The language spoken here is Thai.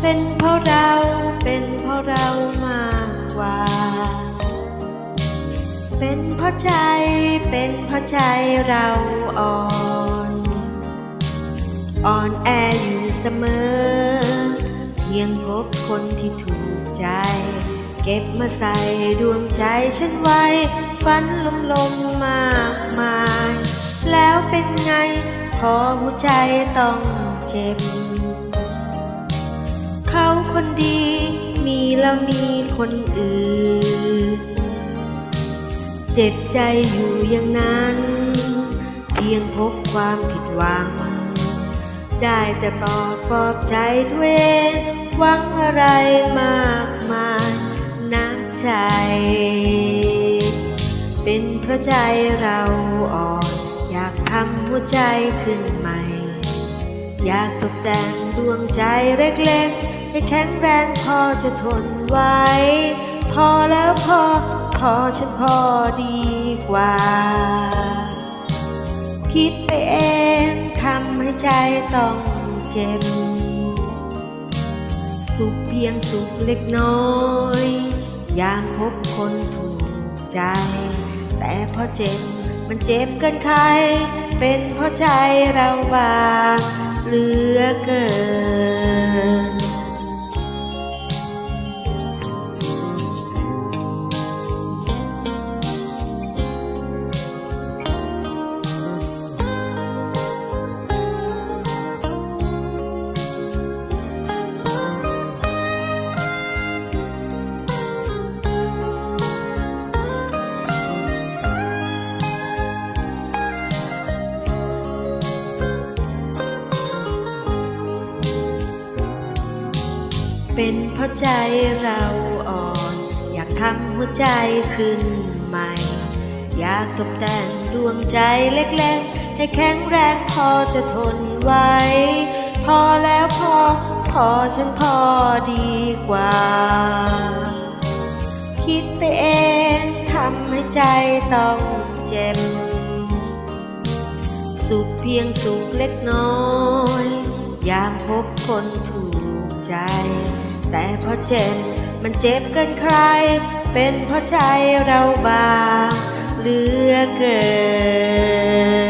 เป็นเพราะเรา เป็นเพราะเรามากกว่า เป็นเพราะใจ เป็นเพราะใจเราอ่อน อ่อนแออยู่เสมอ เพียงพบคนที่ถูกใจ เก็บมาใส่ดวงใจฉันไว้ ฝันลมลมมากมาย แล้วเป็นไง พอหัวใจต้องเจ็บ เขาคนดีมีแล้วมีคนอื่น เจ็บใจอยู่อย่างนั้น เพียงพบความผิดหวัง ได้แต่ปลอบปลอบใจตัวเองหวังอะไรมาก ใจเราอ่อน อยากทำหัวใจขึ้นใหม่ อยากตกแต่งดวงใจเล็กๆ ให้แข็งแรงพอจะทนไหวพอแล้วพอ พอฉันพอดีกว่า คิดไปเองทำให้ใจต้องเจ็บสุขเพียงสุขเล็กน้อย ยามพบคนถูกใจ แต่พอเจ็บมันเจ็บเกินใคร เป็นเพราะใจเราบาง เป็นเพราะใจเราอ่อน อยากทำหัวใจขึ้นใหม่ อยากตกแต่งดวงใจเล็กๆ ให้แข็งแรงพอจะทนไหวพอแล้วพอ พอฉันพอดีกว่า คิดไปเองทำให้ใจต้องเจ็บ สุขเพียงสุขเล็กน้อย ยามพบคนถูกใจ แต่พอเจ็บมันเจ็บเกินใคร เป็นเพราะใจเราบางเหลือเกิน